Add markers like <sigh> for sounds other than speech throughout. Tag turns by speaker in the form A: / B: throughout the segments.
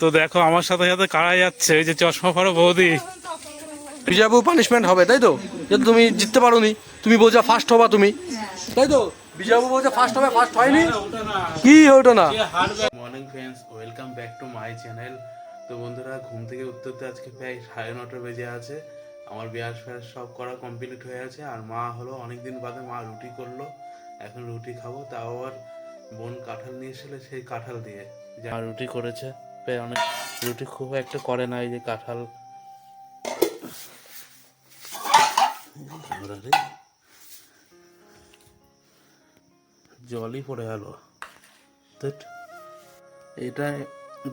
A: তো দেখো আমার সাথে সাথে কারা যাচ্ছে? ওই যে চশমা পরো বৌদি।
B: বিজাবু পানিশমেন্ট হবে তাই তো? যদি তুমি জিততে পারো নি তুমি বোঝা ফার্স্ট হবা তুমি। তাই তো? বিজাবু বোঝা ফার্স্ট হবে ফার্স্ট হয়নি? কি ওটা না?
A: Morning friends welcome back to my channel তো বন্ধুরা ঘুম থেকে উঠতে উঠতে আজকে প্রায় সাড়ে নটা বেজে আছে। আমার ব্যাস ফ্যাস সব করা কমপ্লিট হয়ে আছে আর মা হলো অনেক দিন বাদে মা রুটি করল। এখন রুটি খাব তাও আবার বোন কাঁঠাল নিয়ে এসেছিল সেই কাঁঠাল দিয়ে। যা রুটি করেছে। প্রায় অনেক রুটি খুব একটা করে না, এই যে কাঁঠাল। জলই পড়ে গেল। এটা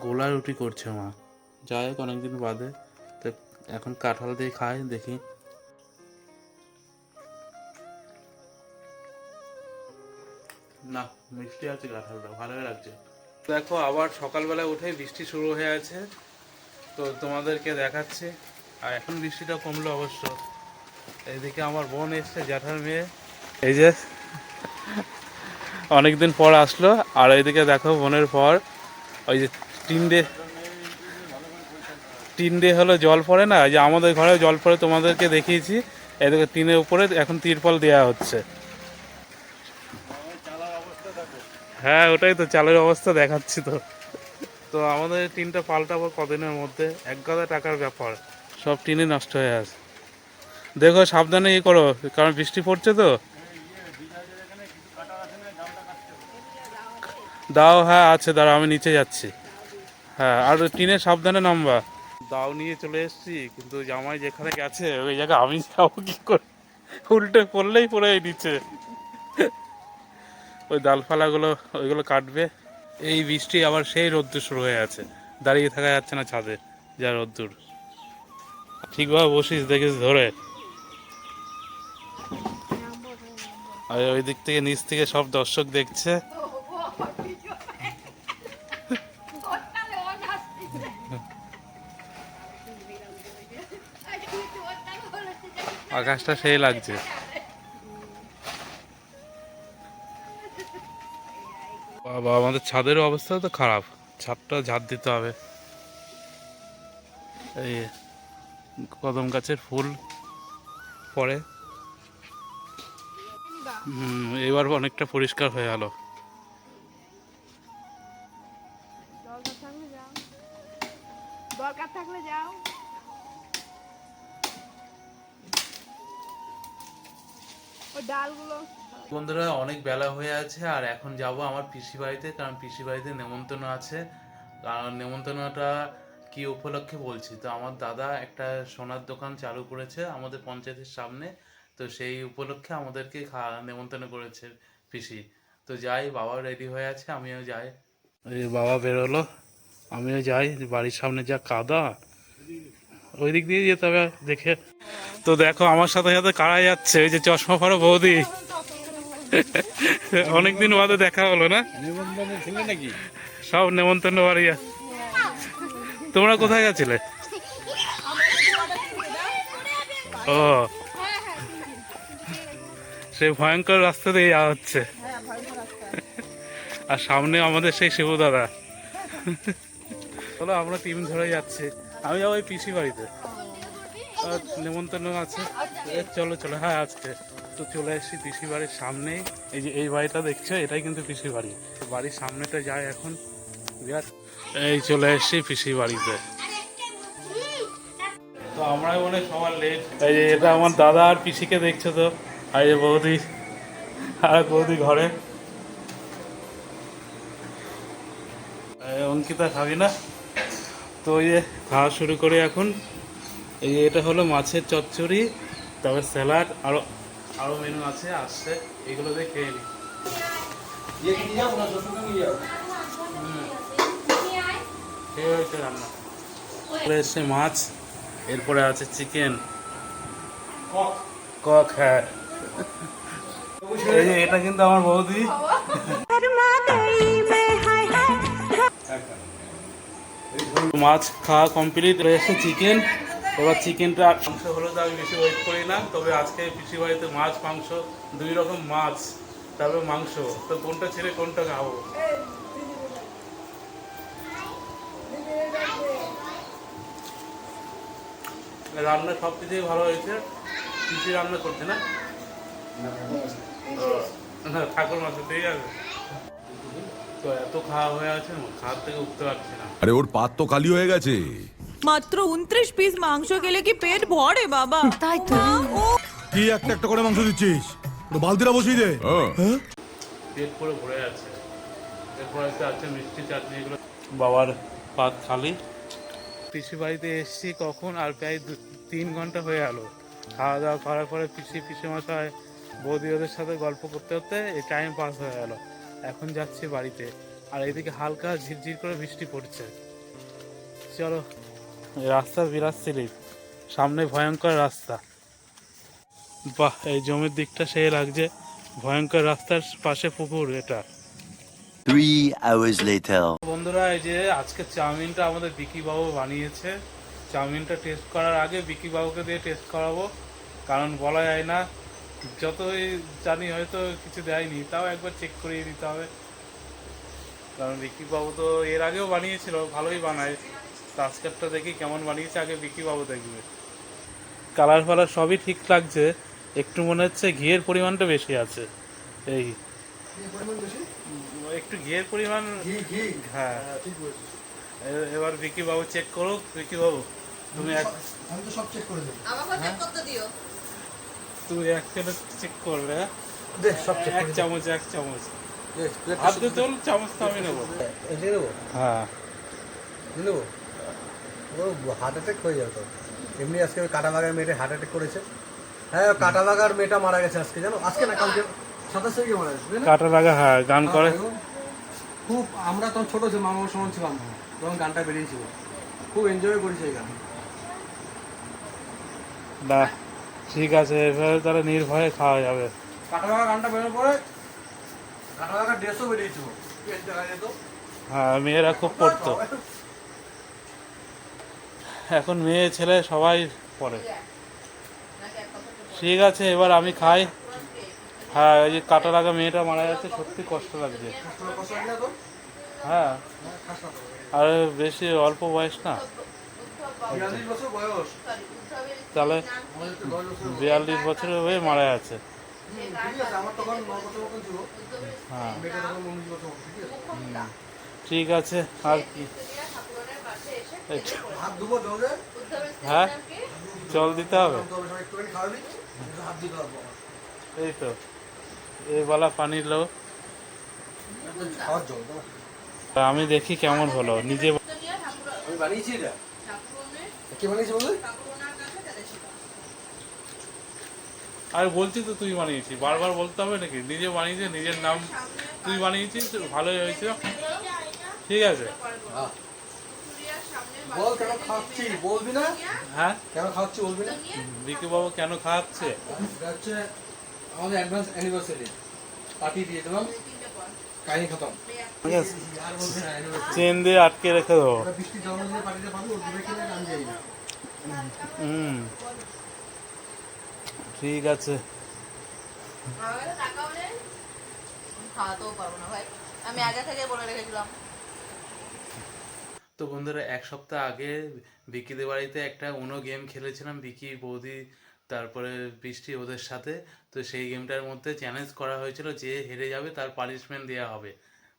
A: গোলা রুটি করছে মা। যাই হোক, অনেকদিন বাদে। তো এখন কাঁঠাল দিয়ে খাই, দেখি। না, মিষ্টি আছে কাঁঠালটা, ভালোই লাগছে। দেখো, আবার সকালবেলা উঠে বৃষ্টি শুরু হয়ে আছে। তো তোমাদেরকে দেখাচ্ছি। আর এখন বৃষ্টিটা কমলো অবশ্য। এইদিকে আমার বোন এসছে, জ্যাঠার মেয়ে। এই যে, অনেকদিন পর আসলো। আর এইদিকে দেখো, বোনের পর। ওই যে তিন ডে তিন ডে হলো জল পড়ে না? যে আমাদের ঘরে জল পড়ে, তোমাদেরকে দেখিয়েছি। এদিকে টিনের উপরে এখন তিরপল দেওয়া হচ্ছে। হ্যাঁ ওটাই তো চালের অবস্থা দেখাচ্ছি তো। তো আমাদের টিনটা পাল্টাবো কদিনের মধ্যে? এক গাদা টাকার ব্যাপার। সব টিনে নষ্ট হয়ে আছে। দেখো, সাবধানে ই করো, কারণ বৃষ্টি পড়ছে তো। দাও হ্যাঁ আছে দাঁড়া আমি নিচে যাচ্ছি। হ্যাঁ আর টিনের সাবধানে নামবা। দাও, নিয়ে চলে এসেছি, কিন্তু জামাই যেখানে গেছে, ওই জায়গায় আমি যাব কি করে? উল্টে পড়লেই পড়ে নিচে। ওই ডালপালাগুলো, ওইগুলো কাটবে। এই বৃষ্টি আবার সেই রোদ্দুর শুরু হয়ে আছে। দাঁড়িয়ে থাকা যাচ্ছে না ছাদে, যা রোদ্দুর। ঠিকভাবে বসিস, দেখিস ধরে। আর ওই দিক থেকে নিচ থেকে সব দর্শক দেখছে। আকাশটা সেই লাগছে। বাবা, আমাদের ছাদের অবস্থা তো খারাপ। ছাদটা ঝাড় দিতে হবে। এই কদম গাছের ফুল পরে এবার অনেকটা পরিষ্কার হয়ে গেল
C: দরকার থাকলে যাও। ওই ডালগুলো।
A: বন্ধুরা অনেক বেলা হয়ে আছে আর এখন যাব আমার পিসি বাড়িতে কারণ পিসি বাড়িতে নেমন্তন্ন আছে। কারণ নেমন্তন্নটা কি উপলক্ষে বলছি? তো আমার দাদা একটা সোনার দোকান চালু করেছে আমাদের পঞ্চায়েতের সামনে। তো সেই উপলক্ষে আমাদেরকে খা- নেমন্তন্ন করেছে পিসি। তো যাই বাবা রেডি হয়ে আছে আমিও যাই। বাবা বেরোলো আমিও যাই বাড়ির সামনে যা কাদা। ওই দিক দিয়ে যেতে হবে দেখে। তো দেখো আমার সাথে সাথে কারা যাচ্ছে? ওই যে চশমা পরো বৌদি। অনেকদিন বাদে দেখা হলো না? সব নেমন্তন্ন বাড়ি আছে। তোমরা কোথায় গেছিলে? ও। সেই ভয়ঙ্কর রাস্তা দিয়ে যাওয়া হচ্ছে। আর সামনে আমাদের সেই শিবু দাদা। চলো আমরা টিম ধরে যাচ্ছি। আমি যাব ওই পিসি বাড়িতে। নেমন্তন্ন আছে। চলো চলো। হ্যাঁ আজকে। তো চলে এসেছি পিসি বাড়ির সামনেই। এই যে, এই বাড়িটা দেখছ? এটাই কিন্তু পিসি বাড়ি। বাড়ির সামনেটা যায় এখন। বিরাট। এই চলে এসেছি পিসি বাড়িতে। তো আমরাই মনে সবার লেট এই যে, এটা আমার দাদা আর পিসিকে দেখছ তো? আর যে বৌদি। আর বৌদি ঘরে। অঙ্কিতা খাবি না? তো ওই যে খাওয়া শুরু করে এখন। এই এটা হলো মাছের চচ্চড়ি তবে স্যালাড আরও আরও মেনু আছে আসছে। এগুলো দিয়ে খেয়ে নি খেয়ে রান্না। এসছে মাছ এরপরে আছে চিকেন। কক হ্যাঁ। এই এটা কিন্তু আমার বৌদি। <laughs> মাছ খাওয়া কমপ্লিট রয়েছে চিকেন এবার চিকেনটা মাংস হলো তো আমি বেশি ওয়েট করি না, তবে আজকে পিসি বাড়িতে মাছ, মাংস, দুই রকম মাছ, তারপরে মাংস। তো কোনটা ছেড়ে কোনটা খাব? রান্না সব কিছুই ভালো হয়েছে। পিসি রান্না করছে না? ঠাকুর মাছ ঠিক আছে। তো এত খাওয়া হয়ে আছে খাওয়ার থেকে উঠতে পারছি না।
D: আরে ওর পাত তো খালি হয়ে গেছে।
E: মাত্র উনত্রিশ পিস মাংস খেলে কি পেট ভরে বাবা? তাই তো।
F: কি একটা একটা করে মাংস দিচ্ছিস? পুরো বালতিটা বসিয়ে দে।
D: হ্যাঁ।
A: পেট পুরো ভরে আছে। এরপর আছে আছে মিষ্টি চাটনি এগুলো। বাবার পাত খালি। পিসি বাড়িতে এসেছি কখন? আর প্রায় দু- তিন ঘণ্টা হয়ে গেল। খাওয়া দাওয়া করার পরে পিসি পিসি মশাই বৌদি ওদের সাথে গল্প করতে করতে এই টাইম পাস হয়ে গেল। এখন যাচ্ছি বাড়িতে। আর এদিকে হালকা ঝিরঝির করে বৃষ্টি পড়ছে। চলো রাস্তা বিরাট স্লিপ সামনে ভয়ঙ্কর রাস্তা। বাহ এই জমির দিকটা সেই লাগছে। ভয়ঙ্কর রাস্তার পাশে পুকুর এটা।
G: Three hours later.
A: বন্ধুরা এই যে আজকে চাউমিনটা আমাদের বিকি বাবু বানিয়েছে। চাউমিনটা টেস্ট করার আগে বিকি বাবুকে দিয়ে টেস্ট করাবো। কারণ বলা যায় না যতই জানি হয়তো কিছু দেয়নি তাও একবার চেক করিয়ে দিতে হবে। কারণ বিকি বাবু তো এর আগেও বানিয়েছিল ভালোই বানায়। তো আজকেরটা দেখি কেমন বানিয়েছে আগে বিকি বাবু দেখবে। কালার ফালার সবই ঠিক লাগছে একটু মনে হচ্ছে ঘিয়ের পরিমাণটা বেশি আছে। এই একটু ঘিয়ের পরিমাণ হ্যাঁ। এ- এবার বিকি বাবু চেক করুক বিকি বাবু তুমি এক
B: আমি তো সব চেক করে দেবো।
E: আমাকে চেক করতে দিও।
A: তুমি এক প্লেট চেক করবে হ্যাঁ?
B: দে সব চেক
A: এক চামচ এক চামচ। হাত দিয়ে তোল চামচ তো আমি নেব।
B: এনে নেব?
A: হ্যাঁ।
B: নিয়ে নেব? ও হার্ট অ্যাটাক হয়ে যাবে এমনি আজকে ওই কাটাবাগার মেয়েটা হার্ট অ্যাটাক করেছে। হ্যাঁ কাটাবাগার মেয়েটা মারা গেছে আজকে জানো? আজকে না কালকে? সাতাশ তারিখে মারা গেছে
A: কাটা লাগা হ্যাঁ গান করে।
B: হ্যাঁ, খুব আমরা তখন ছোট ছিলাম মামার সমান ছিলাম তখন গানটা বেরিয়েছিল। খুব এনজয় করেছি এই গান
A: না ঠিক আছে এভাবে তাহলে নির্ভয়ে খাওয়া যাবে।
B: কাটাবাগা গানটা পরে ড্রেসও বেরিয়েছিল।
A: হ্যাঁ মেয়েরা খুব পড়তো। এখন মেয়ে ছেলে সবাই পড়ে। ঠিক আছে এবার আমি খাই। হ্যাঁ এই যে কাটা লাগা মেয়েটা মারা যাচ্ছে সত্যি কষ্ট লাগছে।
B: তো
A: হ্যাঁ আর বেশি অল্প বয়স না। তাহলে
B: বছর
A: বিয়াল্লিশ বছরের হয়ে মারা
B: আছে বছর
A: হ্যাঁ।
B: বছর ঠিক আছে?
A: আর কি। হ্যাঁ জল দিতে হবে। এই তো এই বেলা পানির লো আমি দেখি কেমন হলো নিজে
B: বানিয়েছি এটা। কে বানিয়েছে বললে?
A: আর বলছি তো তুই বানিয়েছিস বারবার বলতে হবে নাকি? নিজে বানিয়েছিস নিজের নাম তুই বানিয়েছিস ভালোই হয়েছে ঠিক আছে।
B: বল কেন খাচ্ছি বলবি না?
A: হ্যাঁ?
B: কেন খাচ্ছি বলবি না?
A: বিকি বাবু কেন
B: হচ্ছে আমাদের অ্যাডভান্স অ্যানিভার্সারি পার্টি দিয়ে দিলাম। কাহিনী খতম।
A: চেন দিয়ে আটকে রেখে দেবো।
B: বৃষ্টির জন্মদিনে পার্টিতে পাবো ওর আমি যাই না।
A: হুম। ঠিক আছে। তো বন্ধুরা, এক সপ্তাহ আগে বিকিদের বাড়িতে একটা অন্য গেম খেলেছিলাম, বিকি বৌদি, তারপরে বৃষ্টি ওদের সাথে। তো সেই গেমটার মধ্যে চ্যালেঞ্জ করা হয়েছিল যে হেরে যাবে তার পানিশমেন্ট দেওয়া হবে।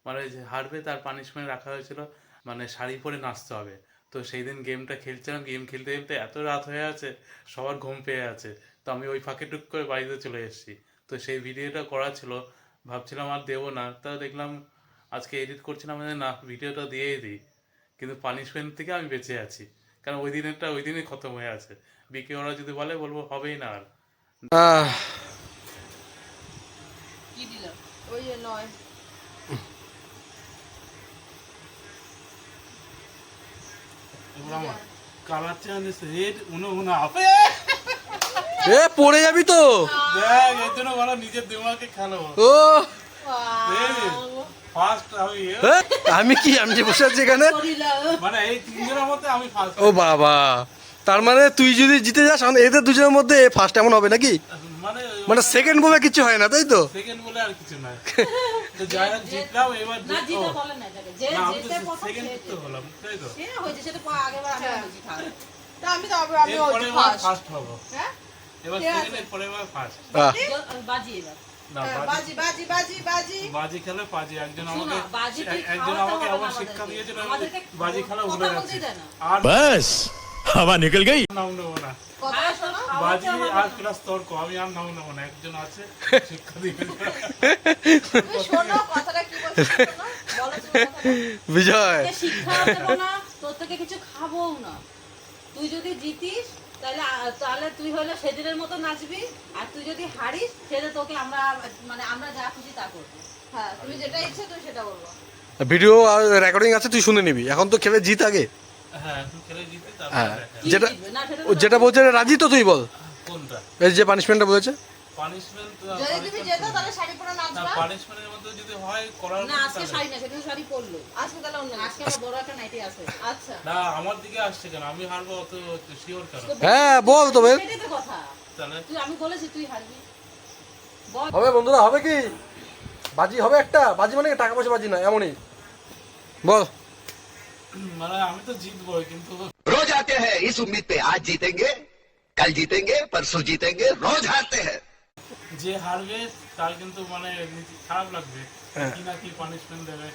A: মানে হারবে তার পানিশমেন্ট রাখা হয়েছিল। মানে শাড়ি পরে নাচতে হবে। তো সেই দিন গেমটা খেলছিলাম গেম খেলতে খেলতে এত রাত হয়ে আছে সবার ঘুম পেয়ে আছে। তো আমি ওই ফাঁকে টুক করে বাড়িতে চলে এসেছি। তো সেই ভিডিওটা করা ছিল ভাবছিলাম আর দেবো না। তা দেখলাম আজকে এডিট করছিলাম মানে না ভিডিওটা দিয়েই দিই। কিন্তু পানিশমেন্ট থেকে আমি বেঁচে আছি। কারণ ওই দিনেরটা ওই দিনই খতম হয়ে আছে। বিকে ওরা যদি বলে বলব হবেই না আর।
E: কি দিল ওই যে নয়
A: colour change red Uno Uno আপে।
B: এ পড়ে যাবি তো।
A: দেখ এর জন্য বলো নিজের দিমাগে খেলো।
B: ও।
A: আমি
B: কি আমি যে বসে আছি এখানে?
A: মানে এই তিনজনের মধ্যে আমি ফার্স্ট
B: ও বাবা তার মানে তুই যদি জিতে যাস এদের দুজনের মধ্যে ফার্স্ট এমন হবে নাকি?
A: মানে
B: মানে সেকেন্ড বলে কিছু হয় না তাই তো?
A: সেকেন্ড বলে আর কিছু
E: না
A: আমি
C: হ্যাঁ।
A: একজন শিক্ষা দিয়েছিল বাজি খেলা গেছে। আর
F: নিকল গই।
A: নাম নেব না। বাজি আর ক্লাস তর্ক আমি আর নাম নেব না। একজন আছে শিক্ষা দিবে।
B: বিজয়।
E: তোকে শিক্ষা দেবো না তোর থেকে কিছু খাবোও না। তুই যদি জিতিস তাহলে তাহলে তুই হলে সেদিনের মতো নাচবি আর তুই যদি হারিস সেটা তোকে আমরা মানে আমরা যা খুশি তা করব।
C: হ্যাঁ তুমি যেটা ইচ্ছে তুমি সেটা বলব
B: ভিডিও আর রেকর্ডিং আছে তুই শুনে নিবি। এখন তো খেলে জিত আগে।
A: হ্যাঁ জিতে
B: হ্যাঁ। যেটা যেটা বলছে রাজি তো তুই বল।
A: কোনটা?
B: এই যে পানিশমেন্টটা বলেছে।
A: পানিশমেন্ট
C: যদি তুমি যেতো তাহলে শাড়ি পরে নাচবা।
A: হয় আমি
E: তো হ্যাঁ,
B: হবে বন্ধুরা হবে কি? বাজি হবে একটা। বাজি মানে টাকা পয়সা বাজি না এমনই। বল।
A: মানে জিতবো কিন্তু
D: রোজ আতে হ্যাঁ ইস উম্মীদ পে আজ জিতেঙ্গে কাল জিতেঙ্গে পরশু জিতেঙ্গে রোজ হারতে হ্যাঁ
A: যে হারবে তার কিন্তু মানে খারাপ লাগবে।
B: হ্যাঁ।
A: কি না কি পানিশমেন্ট দেবে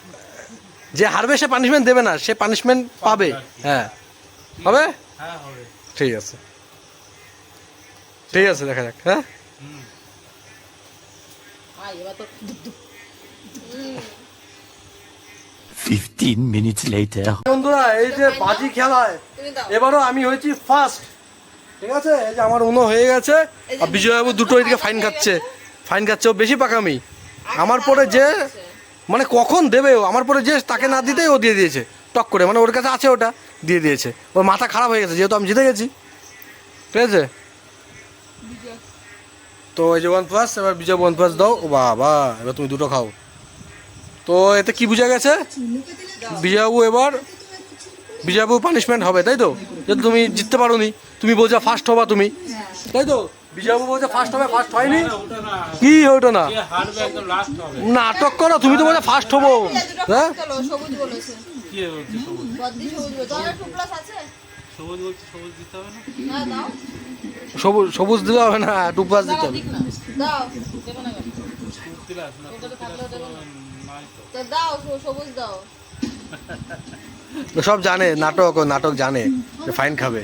B: যে হারবে সে পানিশমেন্ট দেবে না সে পানিশমেন্ট পাবে হ্যাঁ। হবে?
A: হ্যাঁ
B: ঠিক আছে। ঠিক আছে দেখা যাক হ্যাঁ?
G: 15 minutes later.
B: বন্ধুরা এই যে বাজি খেলায় এবারও আমি হয়েছি ফার্স্ট ঠিক আছে? এই যে আমার উনো হয়ে গেছে আর বিজয়বাবু দুটো এদিকে ফাইন খাচ্ছে। ফাইন খাচ্ছে ও বেশি পাকামি। আমার পরে যে মানে কখন দেবে ও? আমার পরে যে তাকে না দিতেই ও দিয়ে দিয়েছে। টক করে। মানে ওর কাছে আছে ওটা দিয়ে দিয়েছে। ওর মাথা খারাপ হয়ে গেছে যেহেতু আমি জিতে গেছি। ঠিক আছে? তো এই যে ওয়ান প্লাস এবার বিজয় ওয়ান প্লাস দাও। ও বাবা এবার তুমি দুটো খাও। তো এতে কি বোঝা গেছে? বিজয়বাবু এবার বিজয়বাবু পানিশমেন্ট হবে তাই তো? যেহেতু তুমি জিততে পারো নি তুমি বোঝা ফার্স্ট হবা তুমি। তাই তো? বিজয়বাবু বলছে ফার্স্ট হবে ফার্স্ট হয়নি? কি ওটা না?
A: যে হারবে একদম লাস্ট হবে।
B: নাটক করো তুমি তো বলছো ফার্স্ট হব। হ্যাঁ
C: সবুজ বলেছে।
A: কি বলছে সবুজ?
C: বদ্দি সবুজ
A: দিতে হবে না?
C: হ্যাঁ দাও।
B: সবুজ সবুজ দিতে হবে। সব জানে নাটক ও নাটক জানে ফাইন খাবে।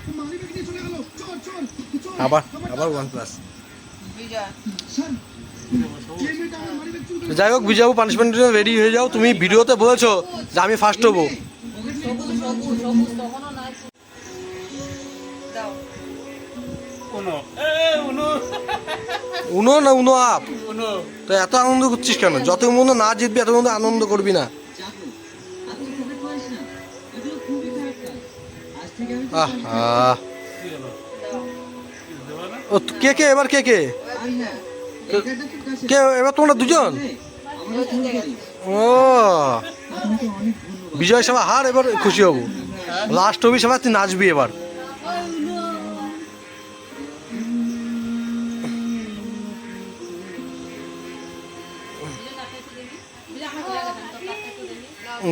B: আবার আবার ওয়ান প্লাস যাই হোক বিজয়বাবু পানিশমেন্টের জন্য রেডি হয়ে যাও। তুমি ভিডিওতে বলেছ যে আমি ফার্স্ট হব। <laughs>
A: উনো।
B: না উনো আপ? তো এত আনন্দ করছিস কেন? যত মনে না জিতবি এত মধ্যে আনন্দ করবি না। আহ। ও, কে কে, এবার কে কে? কে, এবার তোমরা দুজন? ও, বিজয় সভা, হার, এবার খুশি হব। লাস্ট হবি সবাই তুই নাচবি এবার।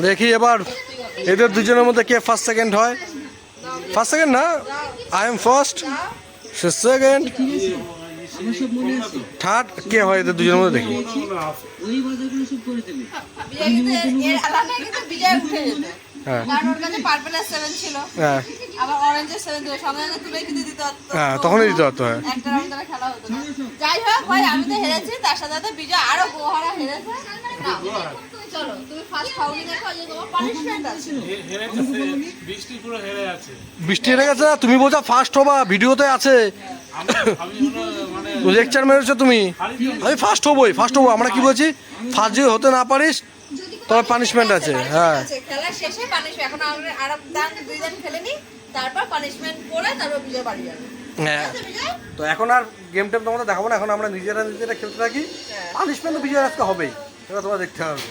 B: দেখি এবার, এদের দুজনের মধ্যে কে ফার্স্ট সেকেন্ড হয়? ফার্স্ট সেকেন্ড না? I am first second third কে হয় এদের দুজনের মধ্যে দেখি। হ্যাঁ। হ্যাঁ। হ্যাঁ, দিতে পারতো, হ্যাঁ।
C: যাই হোক ভাই আমি তো হেরেছি তার সাথে বিজয় আরও গোহারা হেরেছে। চলো তুমি ফার্স্ট খাওনি দেখো যে তোমার পানিশমেন্ট আছে।
A: হেরে গেছে বৃষ্টি পুরো হেরে আছে।
B: বৃষ্টি হেরে গেছে না? তুমি বলছো ফার্স্ট হবা ভিডিওতে আছে।
A: হলো মানে
B: লেকচার মেরেছো তুমি? আমি ফার্স্ট হবোই ফার্স্ট হব আমরা কি বলছি? ফার্স্ট যদি হতে না পারিস তবে পানিশমেন্ট আছে হ্যাঁ।
C: খেলা শেষে পানিশমেন্ট এখন আমরা আর দান দুই দিন খেলে নি তারপর পানিশমেন্ট করে তারপর বিজয় বাড়ি যাবে।
B: হ্যাঁ। তো এখন আর গেম টেম তোমাদের দেখাবো না এখন আমরা নিজেরা নিজেরা খেলতে থাকি। পানিশমেন্ট তো বিজয় আজকে হবেই সেটা তোমার দেখতে হবে।